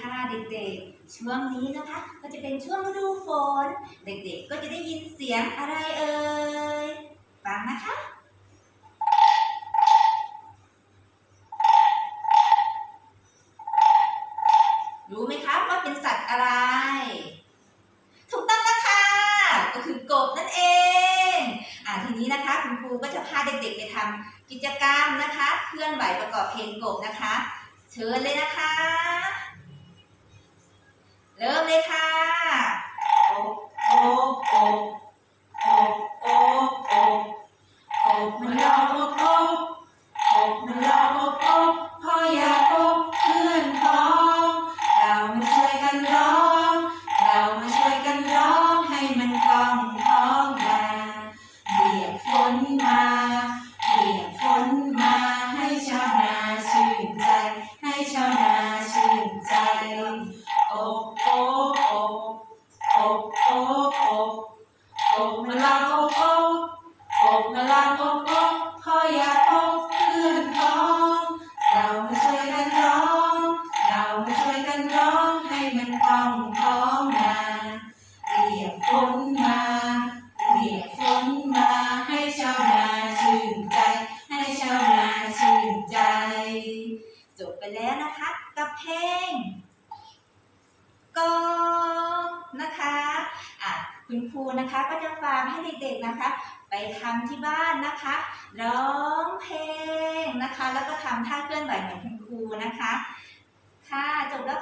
ค่ะเด็กๆ ช่วงนี้นะคะ ก็จะเป็นช่วงฤดูฝน เด็กๆ ก็จะได้ยินเสียงอะไรเอ่ย ฟังนะคะ รู้ไหมคะว่าเป็นสัตว์อะไร ถูกต้องนะคะ ก็คือกบนั่นเอง อ่าทีนี้นะคะคุณครูก็จะพาเด็กๆไปทำกิจกรรมนะคะ เคลื่อนไหวประกอบเพลงกบนะคะ เชิญเลยนะคะ อบมาลาโอบโอบอบมาลาโอบโอบพ่ออยากโอบเพื่อนพ้องเรามาช่วยกันร้อง เรามาช่วยกันร้องให้มันคล่องท้องนาเรียกฝนมาเรียกฝนมาให้ชาวนาชื่นใจ ให้ชาวนาชื่นใจ จบไปแล้วนะคะกับเพลง คุณครูนะคะก็จะฝากให้เด็กๆนะคะ ไปทำที่บ้านนะคะ ร้องเพลงนะคะ แล้วก็ทำท่าเคลื่อนไหวเหมือนคุณครูนะคะ ค่ะจบแล้ว